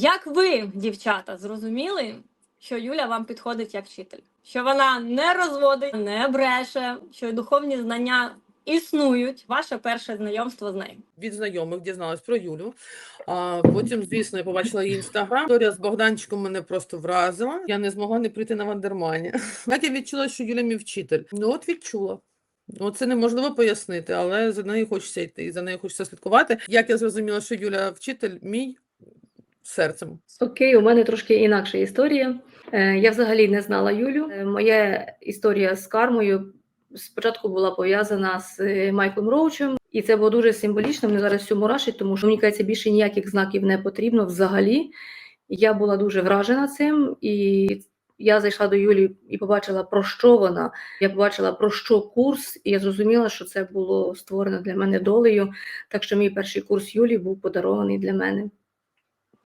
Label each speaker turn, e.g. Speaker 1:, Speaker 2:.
Speaker 1: Як ви, дівчата, зрозуміли, що Юля вам підходить як вчитель? Що вона не розводить, не бреше, що духовні знання існують? Ваше перше знайомство з нею?
Speaker 2: від знайомих дізналась про Юлю. А потім, звісно, я побачила її інстаграм. Історія з Богданчиком мене просто вразила. Я не змогла не прийти на Вандермані. Як я відчула, що Юля мій вчитель? Ну от відчула. Ну, це неможливо пояснити, але за нею хочеться йти, за нею хочеться слідкувати. Як я зрозуміла, що Юля вчитель мій серцем.
Speaker 3: Окей, у мене трошки інакша історія. Е, Я взагалі не знала Юлю. Е, Моя історія з кармою спочатку була пов'язана з е, Майклом Роучем, і це було дуже символічно. Мене зараз все мурашить, тому що мені кажеться, більше ніяких знаків не потрібно взагалі. Я була дуже вражена цим, і я зайшла до Юлі і побачила, про що вона. Я побачила, про що курс, і я зрозуміла, що це було створено для мене долею. Так що мій перший курс Юлі був подарований для мене.